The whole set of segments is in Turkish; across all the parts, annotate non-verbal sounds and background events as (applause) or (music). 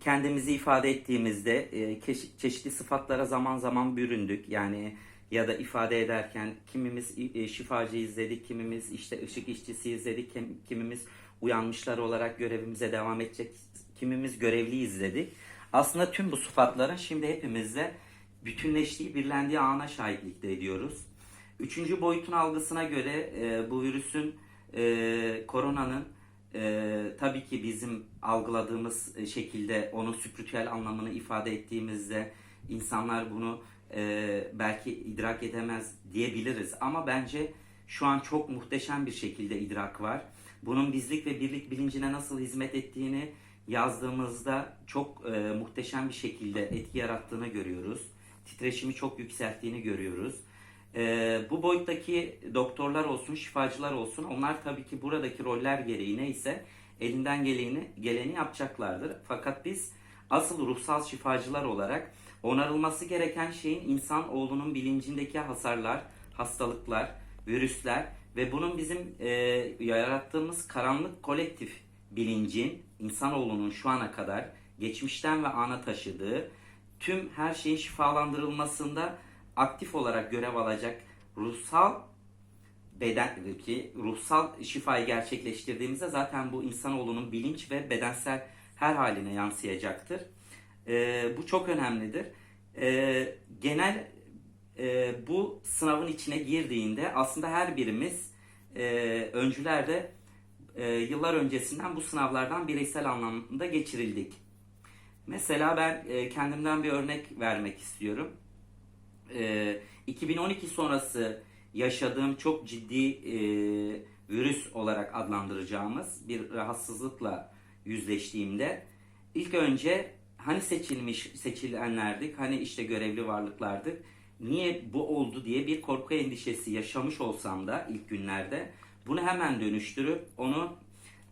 kendimizi ifade ettiğimizde e, çeşitli sıfatlara zaman zaman büründük. Yani ya da ifade ederken kimimiz e, şifacı izledik, kimimiz işte ışık işçisi izledik, kim- kimimiz uyanmışlar olarak görevimize devam edecek, kimimiz görevli izledik. Aslında tüm bu sıfatların şimdi hepimizle bütünleştiği, birlendiği ana şahitlik de ediyoruz. Üçüncü boyutun algısına göre e, bu virüsün, koronanın e, tabii ki bizim algıladığımız e, şekilde onun spiritüel anlamını ifade ettiğimizde insanlar bunu e, belki idrak edemez diyebiliriz. Ama bence şu an çok muhteşem bir şekilde idrak var. Bunun bizlik ve birlik bilincine nasıl hizmet ettiğini yazdığımızda çok e, muhteşem bir şekilde etki yarattığını görüyoruz. Titreşimi çok yükselttiğini görüyoruz. Ee, bu boyuttaki doktorlar olsun, şifacılar olsun onlar tabii ki buradaki roller gereği neyse elinden geleni, geleni yapacaklardır. Fakat biz asıl ruhsal şifacılar olarak onarılması gereken şeyin insan oğlunun bilincindeki hasarlar, hastalıklar, virüsler ve bunun bizim e, yarattığımız karanlık kolektif bilincin insanoğlunun şu ana kadar geçmişten ve ana taşıdığı tüm her şeyin şifalandırılmasında aktif olarak görev alacak ruhsal beden ki ruhsal şifayı gerçekleştirdiğimizde zaten bu insanoğlunun bilinç ve bedensel her haline yansıyacaktır. Ee, bu çok önemlidir. Ee, genel e, bu sınavın içine girdiğinde aslında her birimiz e, öncüler de e, yıllar öncesinden bu sınavlardan bireysel anlamda geçirildik. Mesela ben e, kendimden bir örnek vermek istiyorum. E, 2012 sonrası yaşadığım çok ciddi e, virüs olarak adlandıracağımız bir rahatsızlıkla yüzleştiğimde ilk önce hani seçilmiş seçilenlerdik, hani işte görevli varlıklardık. Niye bu oldu diye bir korku endişesi yaşamış olsam da ilk günlerde bunu hemen dönüştürüp onu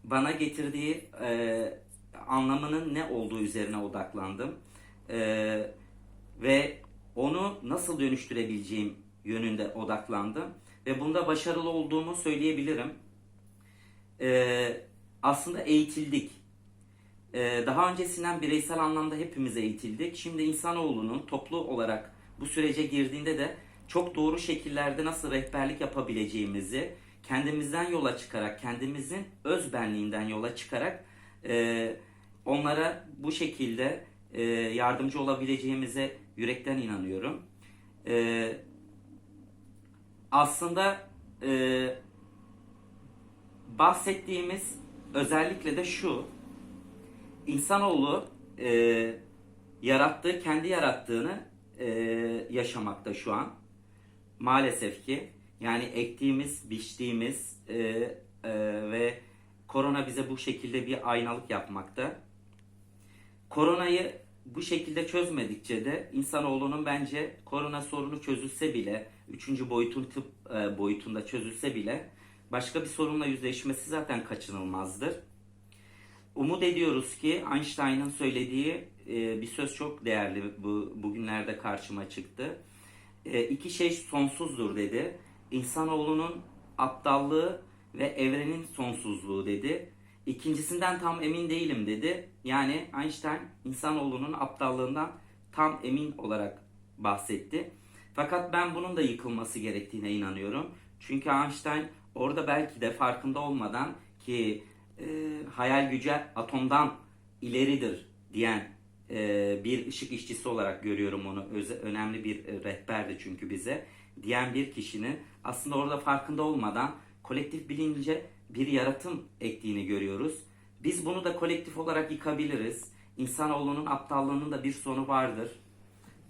bana getirdiği e, anlamının ne olduğu üzerine odaklandım. E, ve onu nasıl dönüştürebileceğim yönünde odaklandım. Ve bunda başarılı olduğumu söyleyebilirim. E, aslında eğitildik. E, daha öncesinden bireysel anlamda hepimiz eğitildik. Şimdi insanoğlunun toplu olarak bu sürece girdiğinde de çok doğru şekillerde nasıl rehberlik yapabileceğimizi kendimizden yola çıkarak, kendimizin öz benliğinden yola çıkarak e, onlara bu şekilde e, yardımcı olabileceğimize yürekten inanıyorum. E, aslında e, bahsettiğimiz özellikle de şu, insanoğlu e, yarattığı, kendi yarattığını e, yaşamakta şu an. Maalesef ki yani ektiğimiz, biçtiğimiz e, e, ve korona bize bu şekilde bir aynalık yapmakta. Koronayı bu şekilde çözmedikçe de insanoğlunun bence korona sorunu çözülse bile, üçüncü boyutun tıp e, boyutunda çözülse bile başka bir sorunla yüzleşmesi zaten kaçınılmazdır. Umut ediyoruz ki Einstein'ın söylediği e, bir söz çok değerli bu bugünlerde karşıma çıktı. E, iki şey sonsuzdur dedi. İnsanoğlunun aptallığı ve evrenin sonsuzluğu dedi. İkincisinden tam emin değilim dedi. Yani Einstein insanoğlunun aptallığından tam emin olarak bahsetti. Fakat ben bunun da yıkılması gerektiğine inanıyorum. Çünkü Einstein orada belki de farkında olmadan ki e, hayal gücü atomdan ileridir diyen e, bir ışık işçisi olarak görüyorum onu. Öze, önemli bir e, rehberdi çünkü bize. Diyen bir kişinin aslında orada farkında olmadan kolektif bilince bir yaratım ektiğini görüyoruz. Biz bunu da kolektif olarak yıkabiliriz. İnsanoğlunun aptallığının da bir sonu vardır.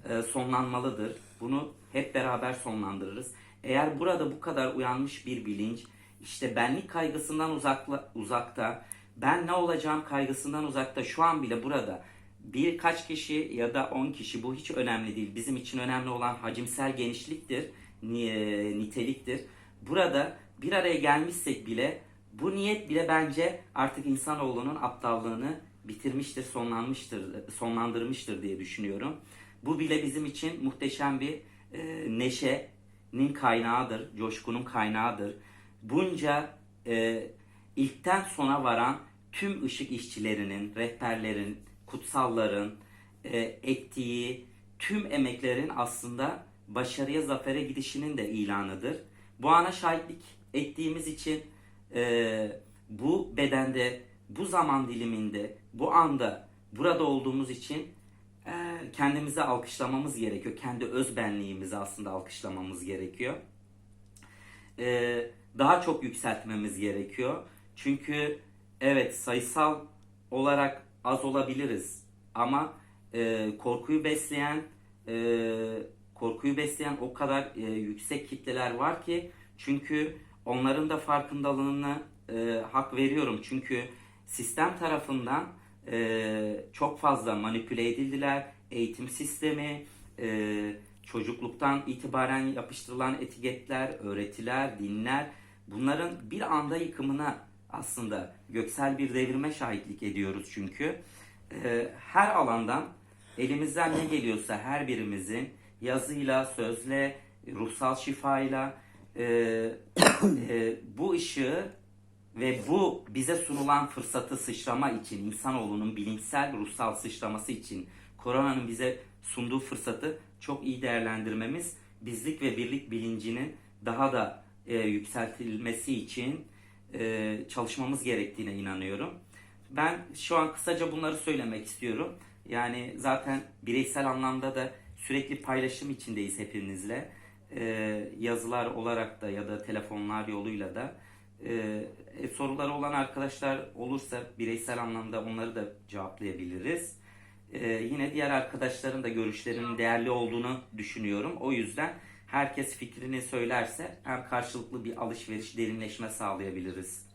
E, sonlanmalıdır. Bunu hep beraber sonlandırırız. Eğer burada bu kadar uyanmış bir bilinç, işte benlik kaygısından uzakla, uzakta, ben ne olacağım kaygısından uzakta şu an bile burada birkaç kişi ya da 10 kişi bu hiç önemli değil. Bizim için önemli olan hacimsel genişliktir, ni- niteliktir. Burada bir araya gelmişsek bile bu niyet bile bence artık insanoğlunun aptallığını bitirmiştir, sonlanmıştır, sonlandırmıştır diye düşünüyorum. Bu bile bizim için muhteşem bir e, neşenin kaynağıdır, coşkunun kaynağıdır. Bunca e, ilkten sona varan tüm ışık işçilerinin, rehberlerin, kutsalların e, ettiği tüm emeklerin aslında başarıya, zafere gidişinin de ilanıdır. Bu ana şahitlik ettiğimiz için e, bu bedende, bu zaman diliminde, bu anda burada olduğumuz için e, kendimizi alkışlamamız gerekiyor. Kendi öz benliğimizi aslında alkışlamamız gerekiyor. E, daha çok yükseltmemiz gerekiyor. Çünkü evet sayısal olarak az olabiliriz ama e, korkuyu besleyen e, korkuyu besleyen o kadar e, yüksek kitleler var ki çünkü onların da farkındalığını e, hak veriyorum. Çünkü sistem tarafından e, çok fazla manipüle edildiler. Eğitim sistemi e, çocukluktan itibaren yapıştırılan etiketler öğretiler dinler bunların bir anda yıkımına aslında göksel bir devrime şahitlik ediyoruz çünkü. E, her alandan elimizden ne geliyorsa her birimizin yazıyla, sözle, ruhsal şifayla e, (coughs) e, bu ışığı ve bu bize sunulan fırsatı sıçrama için, insanoğlunun bilimsel ruhsal sıçraması için koronanın bize sunduğu fırsatı çok iyi değerlendirmemiz, bizlik ve birlik bilincinin daha da e, yükseltilmesi için e, çalışmamız gerektiğine inanıyorum. Ben şu an kısaca bunları söylemek istiyorum. Yani zaten bireysel anlamda da sürekli paylaşım içindeyiz hepinizle. Ee, yazılar olarak da ya da telefonlar yoluyla da. Ee, e, soruları olan arkadaşlar olursa bireysel anlamda onları da cevaplayabiliriz. Ee, yine diğer arkadaşların da görüşlerinin değerli olduğunu düşünüyorum. O yüzden herkes fikrini söylerse hem karşılıklı bir alışveriş, derinleşme sağlayabiliriz